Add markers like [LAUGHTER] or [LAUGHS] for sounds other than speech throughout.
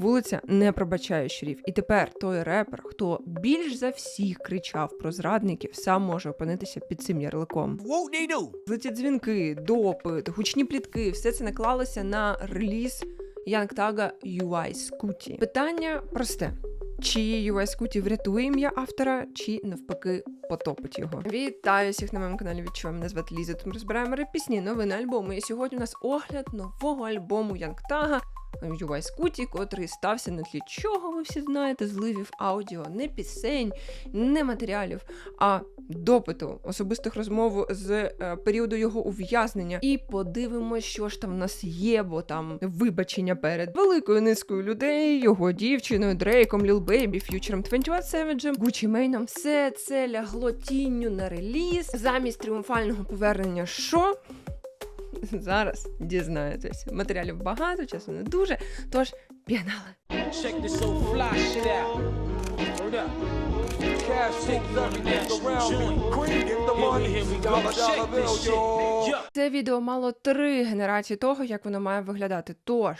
Вулиця не пробачає щурів. І тепер той репер, хто більш за всіх кричав про зрадників, сам може опинитися під цим ярликом. Злеті дзвінки, допит, гучні плітки, все це наклалося на реліз Янгтага UI Scooty. Питання просте. Чи UI Scooty врятує ім'я автора, чи навпаки потопить його. Вітаю всіх на моєму каналі. Відчуємо мене звати Ліза. Тут ми розбираємо реп-пісні, новини альбому. І сьогодні у нас огляд нового альбому Янгтага. UI Scooty, котрий стався на тлі чого ви всі знаєте, зливів аудіо, не пісень, не матеріалів, а допиту, особистих розмов з е, періоду його ув'язнення. І подивимося, що ж там в нас є, бо там вибачення перед великою низкою людей, його дівчиною, Дрейком, Ліл Бейбі, Ф'ючером 21 Savage, Гучі Мейном. Все це лягло тінню на реліз. Замість тріумфального повернення, що? Зараз дізнаєтесь. Матеріалів багато, часу не дуже. Тож пігнали. Yeah. Це відео мало три генерації того, як воно має виглядати. Тож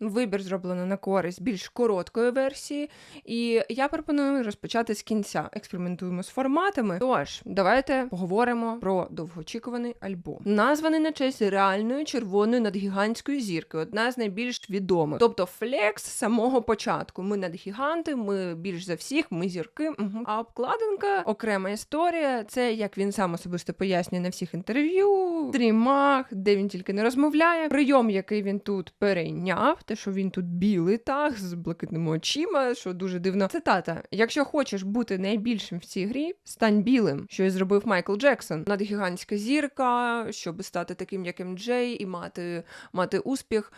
вибір зроблено на користь більш короткої версії, і я пропоную розпочати з кінця. Експериментуємо з форматами. Тож, давайте поговоримо про довгоочікуваний альбом. Названий на честь реальної червоної надгігантської зірки, одна з найбільш відомих. Тобто флекс самого початку. Ми надгіганти, ми більш за всіх, ми зірки. Угу. А обкладинка окрема історія. Це як він сам особисто пояснює на всіх інтерв'ю, стрімах, де він тільки не розмовляє. Прийом, який він тут перейняв, те, що він тут білий так з блакитними очима, що дуже дивно. Цитата: якщо хочеш бути найбільшим в цій грі, стань білим, що і зробив Майкл Джексон. Надгігантська зірка, щоб стати таким, як МД, і мати, мати успіх.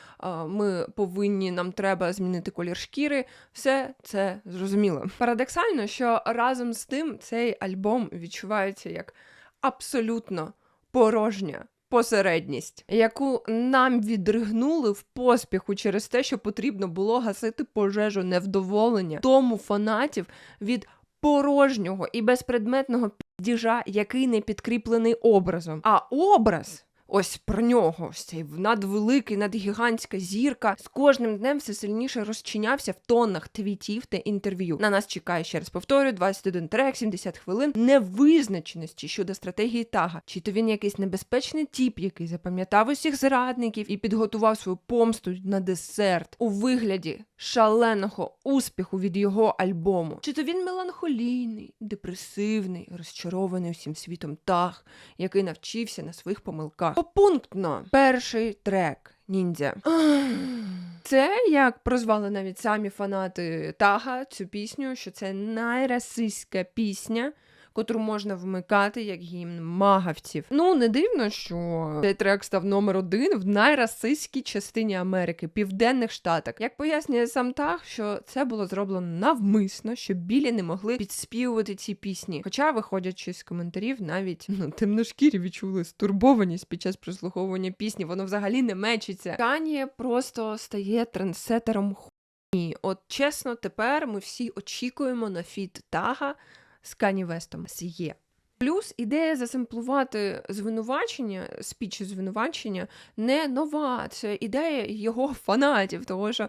Ми повинні, нам треба змінити колір шкіри. Все це зрозуміло. Парадоксально, що разом з тим цей альбом відчувається як абсолютно порожня. Посередність, яку нам відригнули в поспіху через те, що потрібно було гасити пожежу невдоволення тому фанатів від порожнього і безпредметного підіжа, який не підкріплений образом. А образ. Ось про нього, ось цей надвеликий, надгігантська зірка з кожним днем все сильніше розчинявся в тоннах твітів та інтерв'ю. На нас чекає ще раз повторюю, 21 трек, 70 хвилин невизначеності щодо стратегії тага. Чи то він якийсь небезпечний тіп, який запам'ятав усіх зрадників і підготував свою помсту на десерт у вигляді шаленого успіху від його альбому. Чи то він меланхолійний, депресивний, розчарований усім світом таг, який навчився на своїх помилках. Попунктно перший трек. Ніндзя. [GASPS] Це як прозвали навіть самі фанати Тага цю пісню, що це найрасистська пісня. Котру можна вмикати як гімн магавців. Ну не дивно, що цей трек став номер один в найрасистській частині Америки, південних штатах. Як пояснює сам Таг, що це було зроблено навмисно, щоб білі не могли підспівувати ці пісні. Хоча, виходячи з коментарів, навіть ну, темношкірі відчули стурбованість під час прослуховування пісні. Воно взагалі не мечиться. Кан'є просто стає трансетером хуйні. От чесно, тепер ми всі очікуємо на фіт Тага з Кані Вестом є. Плюс ідея засимплувати звинувачення, спіч звинувачення не нова. Це ідея його фанатів, того що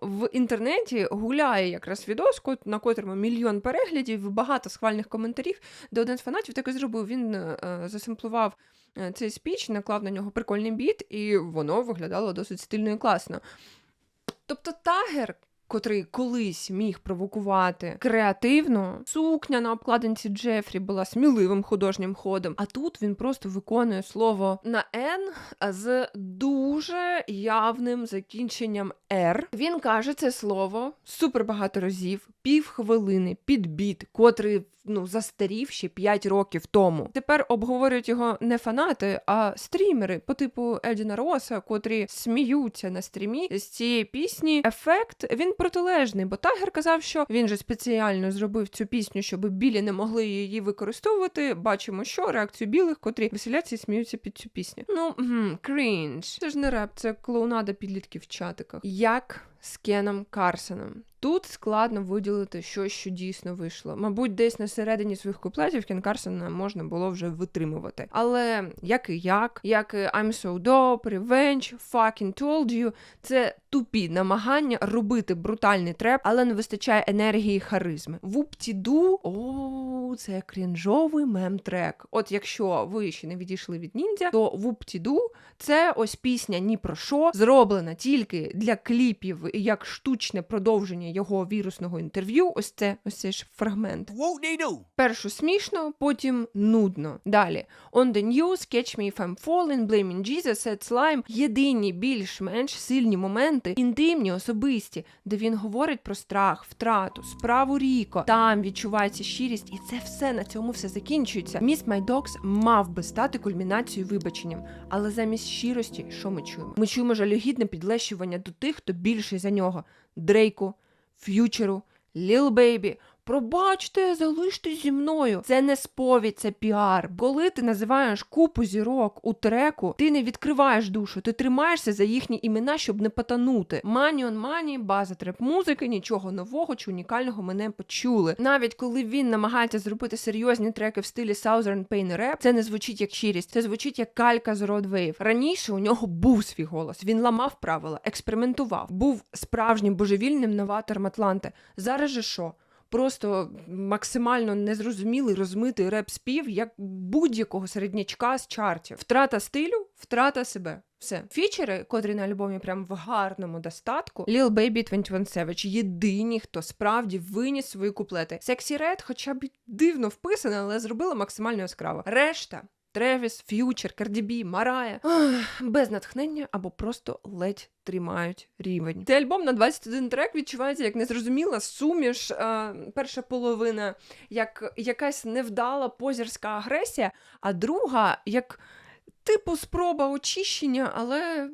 в інтернеті гуляє якраз відос, на котрому мільйон переглядів, багато схвальних коментарів, де один з фанатів так і зробив. Він е, засимплував е, цей спіч, наклав на нього прикольний біт, і воно виглядало досить стильно і класно. Тобто тагер, котрий колись міг провокувати креативно, сукня на обкладинці Джефрі була сміливим художнім ходом, а тут він просто виконує слово на Н з дуже явним закінченням Р. Він каже це слово супер багато разів, півхвилини під біт, котрий ну застарів ще 5 років тому. Тепер обговорюють його не фанати, а стрімери по типу Едіна Роса, котрі сміються на стрімі з цієї пісні. Ефект він протилежний, бо Тагер казав, що він же спеціально зробив цю пісню, щоб білі не могли її використовувати. Бачимо, що реакцію білих, котрі веселяться і сміються під цю пісню. Ну крінж. Це ж не реп, це клоунада підлітків в чатиках. Як з Кеном Карсоном. Тут складно виділити щось, що дійсно вийшло. Мабуть, десь на середині своїх куплетів Кен Карсона можна було вже витримувати. Але як і як, як і I'm so dope, Revenge, Fucking told you, це тупі намагання робити брутальний треп, але не вистачає енергії і харизми. Вуптіду, о, це крінжовий мем-трек. От якщо ви ще не відійшли від ніндзя, то Вуптіду це ось пісня ні про що, зроблена тільки для кліпів як штучне продовження його вірусного інтерв'ю. Ось це ось цей ж фрагмент. Першу смішно, потім нудно. Далі On the news, Catch Me If I'm Falling, Blaming Jesus, Sad Slime – єдині більш-менш сильні моменти, інтимні, особисті, де він говорить про страх, втрату, справу Ріко. Там відчувається щирість, і це все на цьому все закінчується. Міс My Dogs мав би стати кульмінацією вибаченням, але замість щирості, що ми чуємо? Ми чуємо жалюгідне підлещування до тих, хто більший за нього: Дрейку, Ф'ючеру, Ліл Бейбі. Пробачте, залиштесь зі мною. Це не сповідь, це піар. Коли ти називаєш купу зірок у треку, ти не відкриваєш душу, ти тримаєшся за їхні імена, щоб не потонути. Мані он мані, база треп музики, нічого нового чи унікального ми не почули. Навіть коли він намагається зробити серйозні треки в стилі Southern Pain Rap, це не звучить як щирість, це звучить як калька з Road Wave. Раніше у нього був свій голос. Він ламав правила, експериментував, був справжнім божевільним новатором Атланти. Зараз же що? Просто максимально незрозумілий розмитий реп-спів, як будь-якого середнячка з чартів. Втрата стилю, втрата себе. Все. Фічери, котрі на альбомі прям в гарному достатку, Lil Baby 21 Savage єдині, хто справді виніс свої куплети. Sexy Red хоча б дивно вписана, але зробила максимально яскраво. Решта. Тревіс, Ф'ючер, Кардібі, Марая без натхнення або просто ледь тримають рівень. Цей альбом на 21 трек відчувається як незрозуміла суміш. Е, перша половина як якась невдала позірська агресія, а друга як типу спроба очищення, але.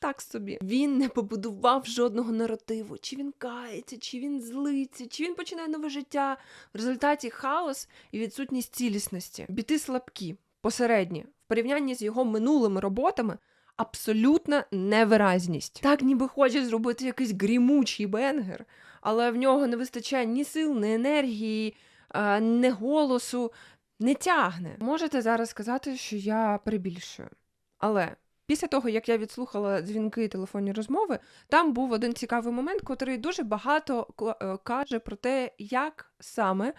Так собі. Він не побудував жодного наративу. Чи він кається, чи він злиться, чи він починає нове життя. В результаті хаос і відсутність цілісності. Біти слабкі, посередні, в порівнянні з його минулими роботами. Абсолютна невиразність. Так ніби хоче зробити якийсь грімучий бенгер, але в нього не вистачає ні сил, ні енергії, е, ні голосу, не тягне. Можете зараз сказати, що я перебільшую. Але після того, як я відслухала дзвінки телефонні розмови, там був один цікавий момент, котрий дуже багато е, каже про те, як саме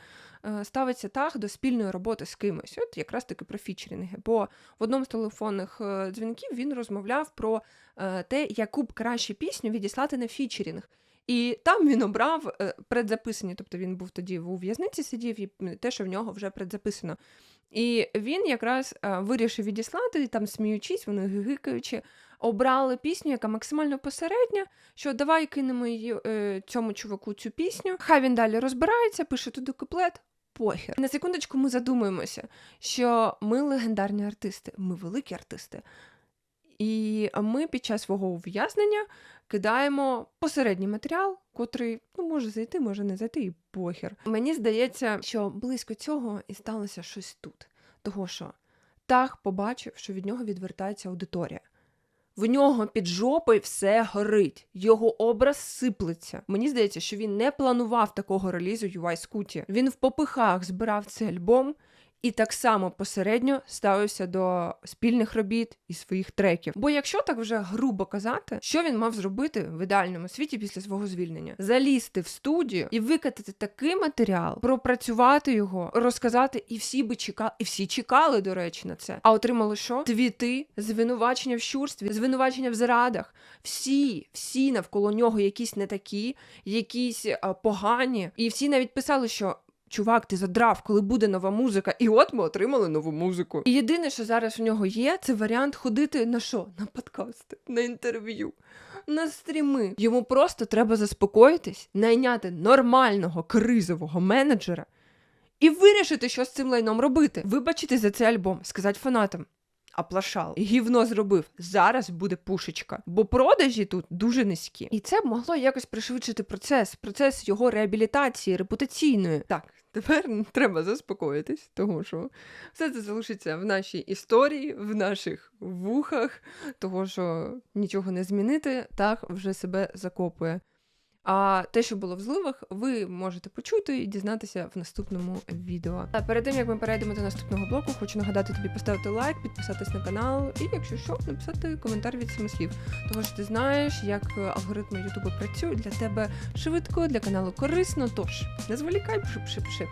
е, ставиться таг до спільної роботи з кимось. От якраз таки про фічерінги. Бо в одному з телефонних е, дзвінків він розмовляв про те, яку б краще пісню відіслати на фічерінг. І там він обрав е, предзаписані, тобто він був тоді у в'язниці сидів, і те, що в нього вже предзаписано. І він якраз е, вирішив відіслати, там сміючись, вони гигикаючи, обрали пісню, яка максимально посередня, що давай кинемо її е, цьому чуваку цю пісню. Хай він далі розбирається, пише туди куплет. Похер. На секундочку ми задумуємося, що ми легендарні артисти, ми великі артисти. І ми під час свого ув'язнення кидаємо посередній матеріал, котрий ну, може зайти, може не зайти, і похер. Мені здається, що близько цього і сталося щось тут. Того що Тах побачив, що від нього відвертається аудиторія. В нього під жопою все горить, його образ сиплеться. Мені здається, що він не планував такого релізу UI Скуті. Він в попихах збирав цей альбом і так само посередньо ставився до спільних робіт і своїх треків. Бо якщо так вже грубо казати, що він мав зробити в ідеальному світі після свого звільнення? Залізти в студію і викатати такий матеріал, пропрацювати його, розказати, і всі би чекали, і всі чекали, до речі, на це. А отримали що? Твіти, звинувачення в щурстві, звинувачення в зрадах. Всі, всі навколо нього якісь не такі, якісь а, погані. І всі навіть писали, що. Чувак, ти задрав, коли буде нова музика, і от ми отримали нову музику. І єдине, що зараз у нього є, це варіант ходити на що? На подкасти, на інтерв'ю, на стріми. Йому просто треба заспокоїтись, найняти нормального кризового менеджера і вирішити, що з цим лайном робити. Вибачити за цей альбом, сказати фанатам. Аплашал. Гівно зробив. Зараз буде пушечка. Бо продажі тут дуже низькі. І це могло якось пришвидшити процес, процес його реабілітації, репутаційної. Так, тепер треба заспокоїтись, тому що все це залишиться в нашій історії, в наших вухах, того що нічого не змінити, так вже себе закопує. А те, що було в зливах, ви можете почути і дізнатися в наступному відео. А перед тим як ми перейдемо до наступного блоку, хочу нагадати тобі поставити лайк, підписатись на канал і, якщо що, написати коментар від семи слів. Тому що ти знаєш, як алгоритми Ютубу працюють для тебе швидко, для каналу корисно. Тож не зволікай, пши, пши, пши.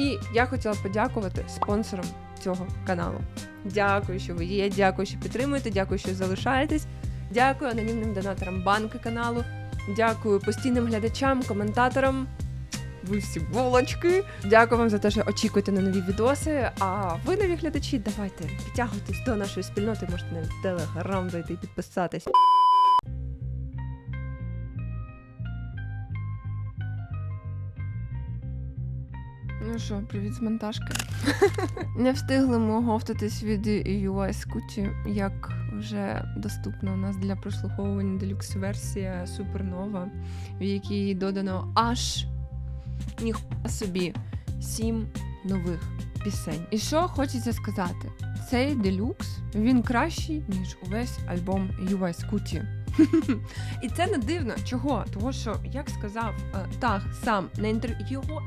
І я хотіла подякувати спонсорам цього каналу. Дякую, що ви є. Дякую, що підтримуєте. Дякую, що залишаєтесь. Дякую анонімним донаторам банки каналу. Дякую постійним глядачам, коментаторам. Ви всі булочки. Дякую вам за те, що очікуєте на нові відоси. А ви, нові глядачі, давайте підтягуйтесь до нашої спільноти, можете в телеграм зайти і підписатись. Ну що, привіт з монтажки. [LAUGHS] Не встигли ми оговтатись від UI Scooty, як вже доступна у нас для прослуховування делюкс-версія Супернова, в якій додано аж ніхуя собі сім нових пісень. І що хочеться сказати? Цей делюкс він кращий, ніж увесь альбом UI [LAUGHS] Scooty. І це не дивно. Чого? Того, що, як сказав е, Тах сам на інтерв'ю його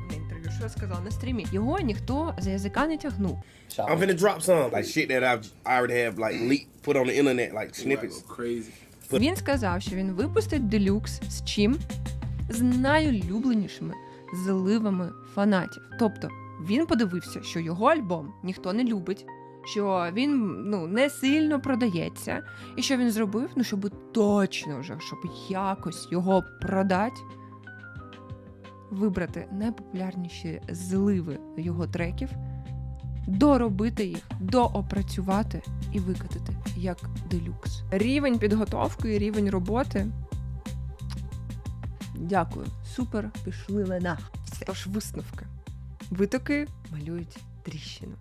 що я сказала на стрімі, його ніхто за язика не тягнув. I'm finna drop some like shit that I've I already have like leaked, put on the internet like snippets. Crazy. Він сказав, що він випустить делюкс з чим? З найулюбленішими зливами фанатів. Тобто він подивився, що його альбом ніхто не любить, що він ну не сильно продається, і що він зробив, ну щоб точно вже, щоб якось його продати. Вибрати найпопулярніші зливи його треків, доробити їх, доопрацювати і викатати як делюкс. Рівень підготовки і рівень роботи. Дякую. Супер, пішли ви на. Все. Тож висновки. Витоки малюють тріщину.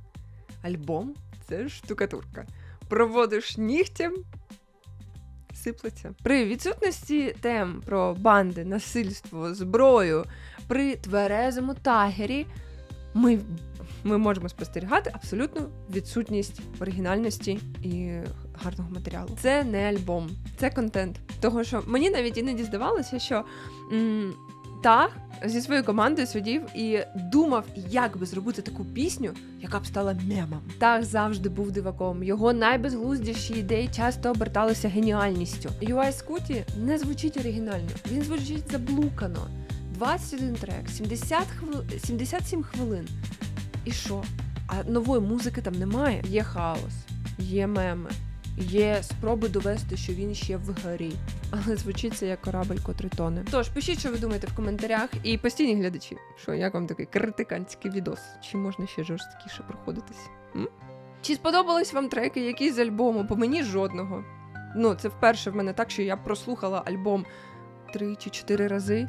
Альбом це штукатурка. Проводиш нігтям. Сиплеться. При відсутності тем про банди, насильство, зброю, при тверезому тагері ми, ми можемо спостерігати абсолютну відсутність оригінальності і гарного матеріалу. Це не альбом, це контент. Того, що мені навіть іноді здавалося, що м, Тах зі своєю командою сидів і думав, як би зробити таку пісню, яка б стала мемом. Тах завжди був диваком. Його найбезглуздіші ідеї часто оберталися геніальністю. UI Scooty не звучить оригінально, він звучить заблукано. 21 трек, 70 хвил... 77 хвилин. І що? А нової музики там немає. Є хаос, є меми, є спроби довести, що він ще вгорі. Але звучить це як корабль, котрий тоне. Тож пишіть, що ви думаєте в коментарях, і постійні глядачі, що як вам такий критиканський відос? Чи можна ще жорсткіше проходитись? М? Чи сподобались вам треки якісь з альбому? По мені жодного. Ну, це вперше в мене так, що я прослухала альбом три чи чотири рази,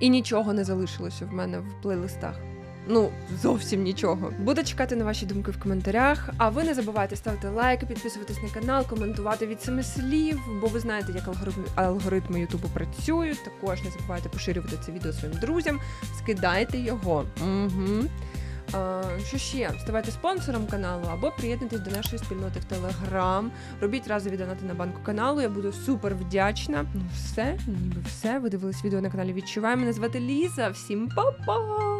і нічого не залишилося в мене в плейлистах. Ну, зовсім нічого. Буду чекати на ваші думки в коментарях. А ви не забувайте ставити лайки, підписуватись на канал, коментувати від семи слів, бо ви знаєте, як алгоритми, алгоритми Ютубу працюють. Також не забувайте поширювати це відео своїм друзям, скидайте його. Угу. А, що ще? Ставайте спонсором каналу або приєднуйтесь до нашої спільноти в Телеграм. Робіть разові донати на банку каналу. Я буду супер вдячна. Ну все, ніби все. Ви дивились відео на каналі Відчувай. Мене звати Ліза. Всім па-па!